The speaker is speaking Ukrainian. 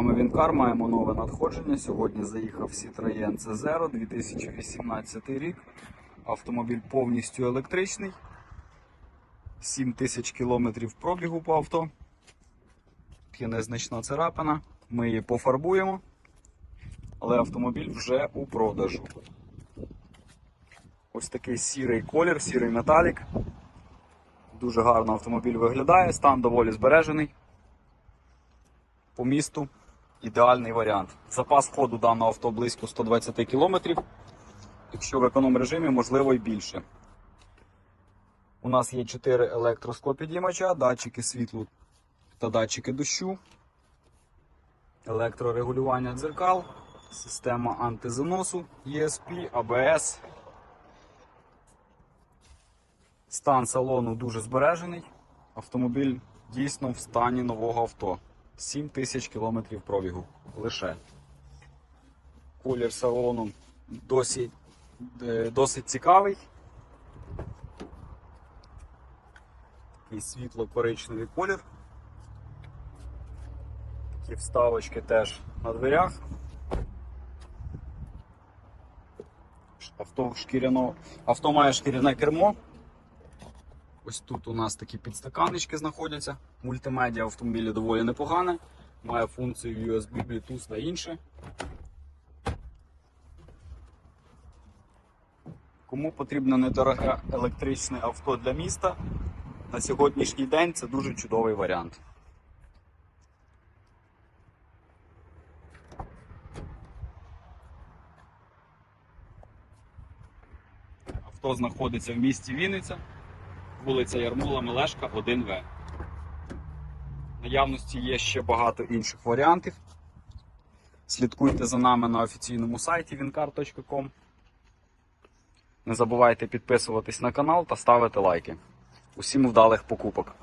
Ми Вінкар маємо нове надходження. Сьогодні заїхав Citroën C0 2018 рік. Автомобіль повністю електричний. 7 тисяч кілометрів пробігу по авто. Є незначна царапина. Ми її пофарбуємо. Але автомобіль вже у продажу. Ось такий сірий колір, сірий металік. Дуже гарно автомобіль виглядає, стан доволі збережений. По місту ідеальний варіант. Запас ходу даного авто близько 120 км. Якщо в економ режимі, можливо і більше. У нас є 4 електросклопідіймача, датчики світлу та датчики дощу, електрорегулювання дзеркал, система антизаносу, ESP, ABS. Стан салону дуже збережений. Автомобіль дійсно в стані нового авто. 7 тисяч кілометрів пробігу лише. Колір салону досить, е, досить цікавий. Такий світло-коричневий колір. Такі вставочки теж на дверях. Авто шкіряно. Авто має шкіряне кермо. Ось тут у нас такі підстаканнички знаходяться. Мультимедіа автомобілі доволі непогане. Має функцію USB, Bluetooth та інше. Кому потрібно недороге електричне авто для міста, на сьогоднішній день це дуже чудовий варіант. Авто знаходиться в місті Вінниця вулиця Ярмола Мелешка 1В. Наявності є ще багато інших варіантів. Слідкуйте за нами на офіційному сайті wincar.com. Не забувайте підписуватись на канал та ставити лайки. Усім вдалих покупок!